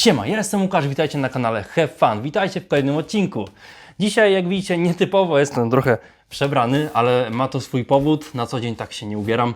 Siema, ja jestem Łukasz, witajcie na kanale Have Fun, witajcie w kolejnym odcinku. Dzisiaj, jak widzicie, nietypowo jestem trochę przebrany, ale ma to swój powód, na co dzień tak się nie ubieram.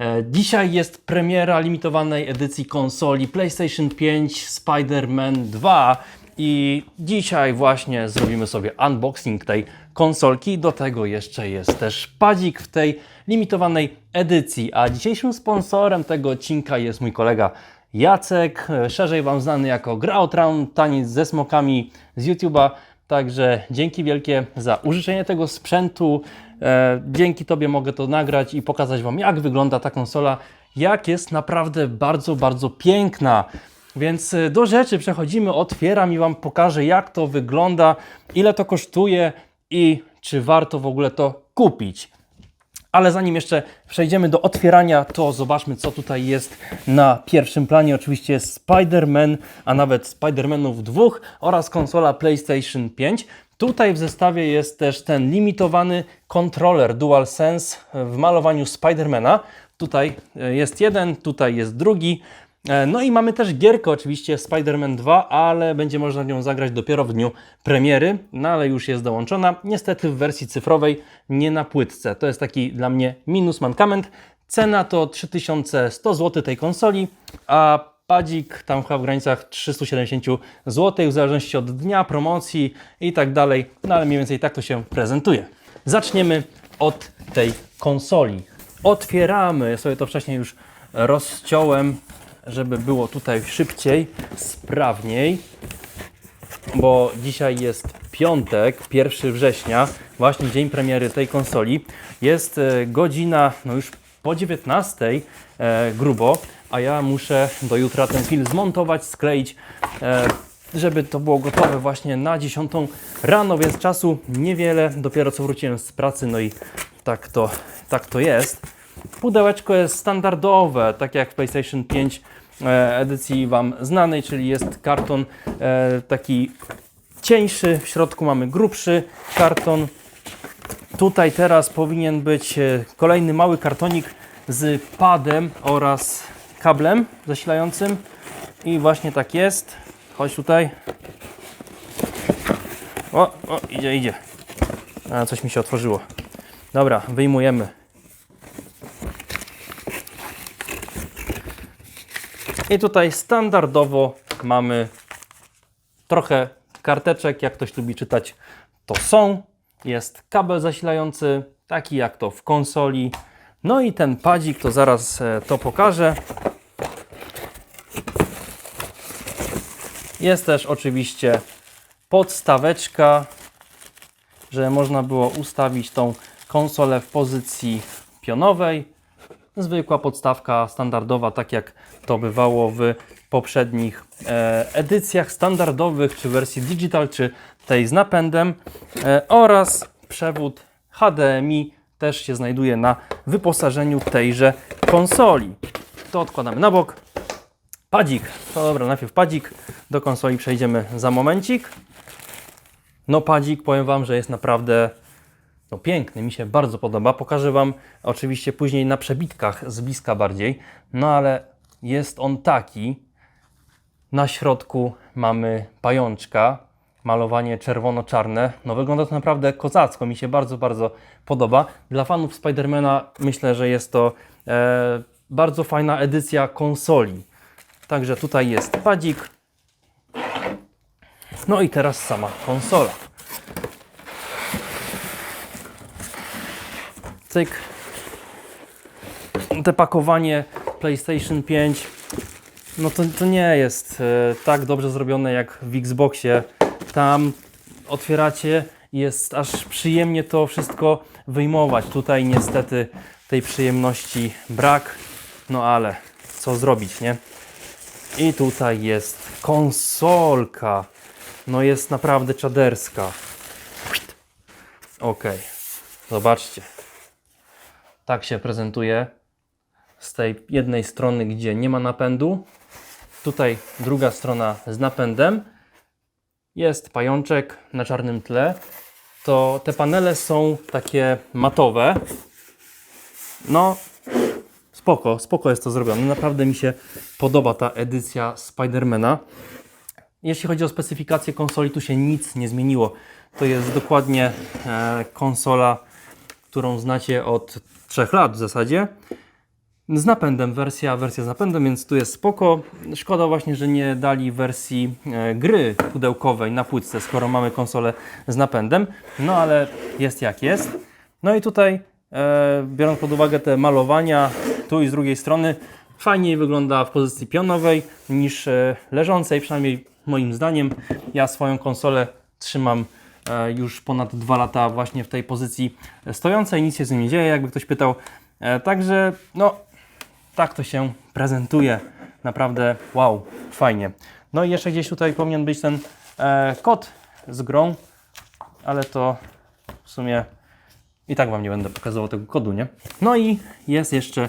E, Dzisiaj jest premiera limitowanej edycji konsoli PlayStation 5 Spider-Man 2 i dzisiaj właśnie zrobimy sobie unboxing tej konsolki. Do tego jeszcze jest też padzik w tej limitowanej edycji, a dzisiejszym sponsorem tego odcinka jest mój kolega Jacek, e, szerzej Wam znany jako Grautran, taniec ze smokami z YouTube'a. Także dzięki wielkie za użyczenie tego sprzętu. E, dzięki Tobie mogę to nagrać i pokazać Wam, jak wygląda ta konsola, jak jest naprawdę bardzo, bardzo piękna. Więc e, do rzeczy przechodzimy, otwieram i Wam pokażę, jak to wygląda, ile to kosztuje i czy warto w ogóle to kupić. Ale zanim jeszcze przejdziemy do otwierania, to zobaczmy, co tutaj jest na pierwszym planie. Oczywiście Spider-Man, a nawet Spider-Manów dwóch oraz konsola PlayStation 5. Tutaj w zestawie jest też ten limitowany kontroler DualSense w malowaniu Spidermana. Tutaj e, jest jeden, tutaj jest drugi. E, No i mamy też gierkę oczywiście Spider-Man 2, ale będzie można nią zagrać dopiero w dniu premiery, no ale już jest dołączona. Niestety w wersji cyfrowej, nie na płytce. To jest taki dla mnie minus, mankament. Cena to 3100 zł tej konsoli, a padzik tam chyba w granicach 370 zł, w zależności od dnia, promocji i tak dalej. No ale mniej więcej tak to się prezentuje. Zaczniemy od tej konsoli. Otwieramy, sobie to wcześniej już rozciąłem, żeby było tutaj szybciej, sprawniej, bo dzisiaj jest piątek, 1 września, właśnie dzień premiery tej konsoli. Jest e, godzina, no już po 19 e, grubo, a ja muszę do jutra ten film zmontować, skleić, e, żeby to było gotowe właśnie na 10 rano, więc czasu niewiele, dopiero co wróciłem z pracy, no i tak to, tak to jest. Pudełeczko jest standardowe, tak jak w PlayStation 5 e, edycji Wam znanej, czyli jest karton e, taki cieńszy, w środku mamy grubszy karton. Tutaj teraz powinien być e, kolejny mały kartonik z padem oraz kablem zasilającym i właśnie tak jest. Chodź tutaj. O, o, idzie, idzie. A, coś mi się otworzyło. Dobra, wyjmujemy. I tutaj standardowo mamy trochę karteczek, jak ktoś lubi czytać, to są. Jest kabel zasilający, taki jak to w konsoli. No i ten padzik, to zaraz e, to pokażę. Jest też oczywiście podstaweczka, że można było ustawić tą konsolę w pozycji pionowej. Zwykła podstawka standardowa, tak jak to bywało w poprzednich e, edycjach standardowych, czy wersji digital, czy tej z napędem. E, oraz przewód HDMI też się znajduje na wyposażeniu tejże konsoli. To odkładamy na bok. Padzik. To dobra, najpierw padzik. Do konsoli przejdziemy za momencik. No padzik, powiem Wam, że jest naprawdę no, piękny, mi się bardzo podoba. Pokażę Wam oczywiście później na przebitkach z bliska bardziej. No ale jest on taki. Na środku mamy pajączka, malowanie czerwono-czarne. No wygląda to naprawdę kozacko, mi się bardzo, bardzo podoba. Dla fanów Spidermana myślę, że jest to e, bardzo fajna edycja konsoli. Także tutaj jest padzik. No i teraz sama konsola. Cyk. Te pakowanie PlayStation 5 no to, to nie jest e, tak dobrze zrobione jak w Xboxie. Tam otwieracie jest aż przyjemnie to wszystko wyjmować. Tutaj niestety tej przyjemności brak, no ale co zrobić, nie? I tutaj jest konsolka. No jest naprawdę czaderska. Ok, zobaczcie. Tak się prezentuje z tej jednej strony, gdzie nie ma napędu. Tutaj druga strona z napędem. Jest pajączek na czarnym tle. To te panele są takie matowe. No, spoko, spoko jest to zrobione. Naprawdę mi się podoba ta edycja Spidermana. jeśli chodzi o specyfikację konsoli, tu się nic nie zmieniło. To jest dokładnie e, konsola, którą znacie od 3 lat w zasadzie. Z napędem, wersja, wersja z napędem, więc tu jest spoko. Szkoda właśnie, że nie dali wersji e, gry pudełkowej na płytce, skoro mamy konsolę z napędem. No ale jest jak jest. No i tutaj, e, biorąc pod uwagę te malowania, tu i z drugiej strony, fajniej wygląda w pozycji pionowej niż e, leżącej, przynajmniej moim zdaniem. Ja swoją konsolę trzymam już ponad dwa lata właśnie w tej pozycji stojącej, nic się z nim nie dzieje, jakby ktoś pytał. E, Także no, tak to się prezentuje. Naprawdę wow, fajnie. No i jeszcze gdzieś tutaj powinien być ten e, kod z grą, ale to w sumie i tak Wam nie będę pokazywał tego kodu, nie? No i jest jeszcze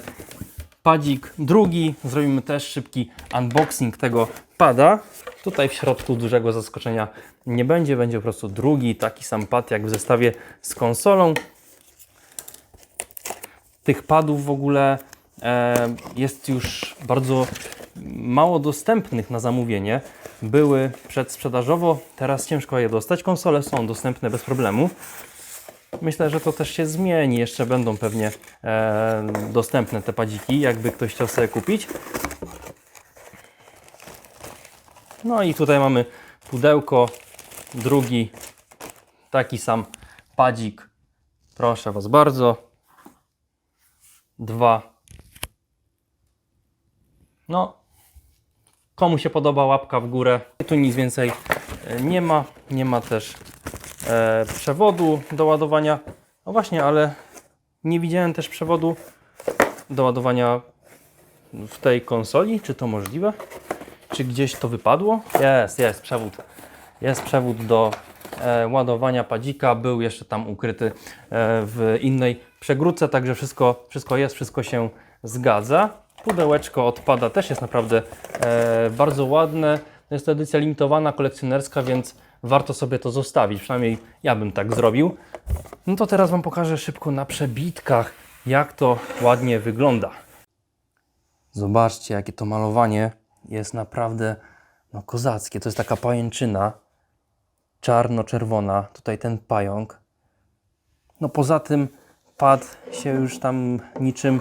padzik drugi. Zrobimy też szybki unboxing tego pada. Tutaj w środku dużego zaskoczenia nie będzie, będzie po prostu drugi taki sam pad jak w zestawie z konsolą. Tych padów w ogóle e, jest już bardzo mało dostępnych na zamówienie. Były przedsprzedażowo, teraz ciężko je dostać. Konsole są dostępne bez problemu. Myślę, że to też się zmieni. Jeszcze będą pewnie e, dostępne te padziki, jakby ktoś chciał sobie kupić. No i tutaj mamy pudełko, drugi taki sam padzik. Proszę Was bardzo. Dwa. No, komu się podoba, łapka w górę. Tu nic więcej e, nie ma. Nie ma też e, przewodu do ładowania. No właśnie, ale nie widziałem też przewodu do ładowania w tej konsoli. Czy to możliwe? Czy gdzieś to wypadło? Jest, jest przewód. Jest przewód do e, ładowania padzika. Był jeszcze tam ukryty e, w innej przegródce, także wszystko, wszystko jest, wszystko się zgadza. Pudełeczko odpada też jest naprawdę e, bardzo ładne. Jest to edycja limitowana, kolekcjonerska, więc warto sobie to zostawić. Przynajmniej ja bym tak zrobił. No to teraz Wam pokażę szybko na przebitkach, jak to ładnie wygląda. Zobaczcie, jakie to malowanie jest naprawdę no, kozackie. To jest taka pajęczyna czarno-czerwona. Tutaj ten pająk. No poza tym pad się już tam niczym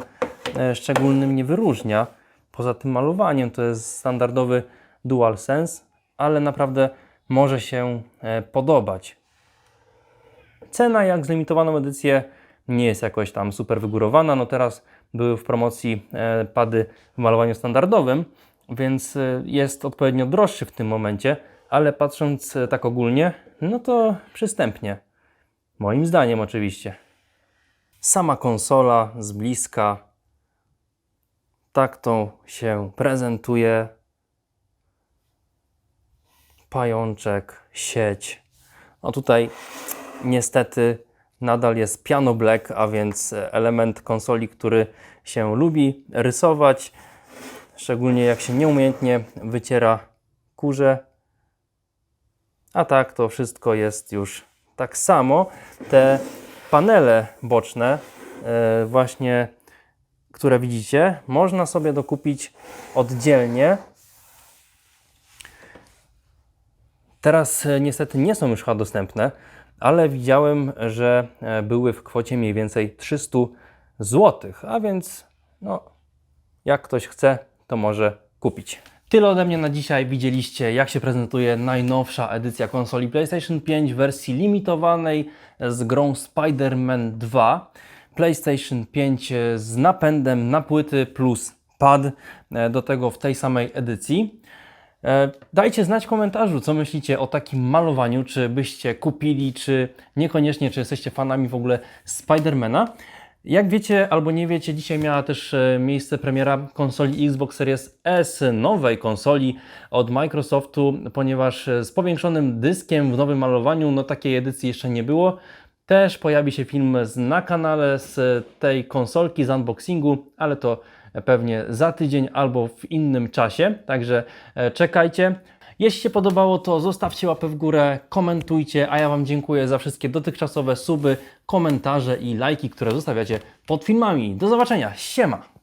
e, szczególnym nie wyróżnia. Poza tym malowaniem to jest standardowy DualSense, ale naprawdę może się e, podobać. Cena jak z limitowaną edycję nie jest jakoś tam super wygórowana. No teraz były w promocji e, pady w malowaniu standardowym, więc e, jest odpowiednio droższy w tym momencie, ale patrząc e, tak ogólnie, no to przystępnie. Moim zdaniem oczywiście. Sama konsola z bliska tak to się prezentuje. Pajączek, sieć. No tutaj niestety nadal jest piano black, a więc element konsoli, który się lubi rysować, szczególnie jak się nieumiejętnie wyciera kurze. A tak to wszystko jest już tak samo. Te panele boczne, e, właśnie które widzicie, można sobie dokupić oddzielnie. Teraz e, niestety nie są już chyba dostępne, ale widziałem, że e, były w kwocie mniej więcej 300 zł, a więc no, jak ktoś chce, to może kupić. Tyle ode mnie na dzisiaj. Widzieliście, jak się prezentuje najnowsza edycja konsoli PlayStation 5 w wersji limitowanej z grą Spider-Man 2. PlayStation 5 z napędem na płyty plus pad, e, do tego w tej samej edycji. E, Dajcie znać w komentarzu, co myślicie o takim malowaniu, czy byście kupili, czy niekoniecznie, czy jesteście fanami w ogóle Spidermana. Jak wiecie albo nie wiecie, dzisiaj miała też e, miejsce premiera konsoli Xbox Series S, nowej konsoli od Microsoftu, ponieważ e, z powiększonym dyskiem w nowym malowaniu, no takiej edycji jeszcze nie było. Też pojawi się film na kanale z tej konsolki, z unboxingu, ale to pewnie za tydzień albo w innym czasie, także e, czekajcie. Jeśli się podobało, to zostawcie łapę w górę, komentujcie, a ja Wam dziękuję za wszystkie dotychczasowe suby, komentarze i lajki, które zostawiacie pod filmami. Do zobaczenia, siema!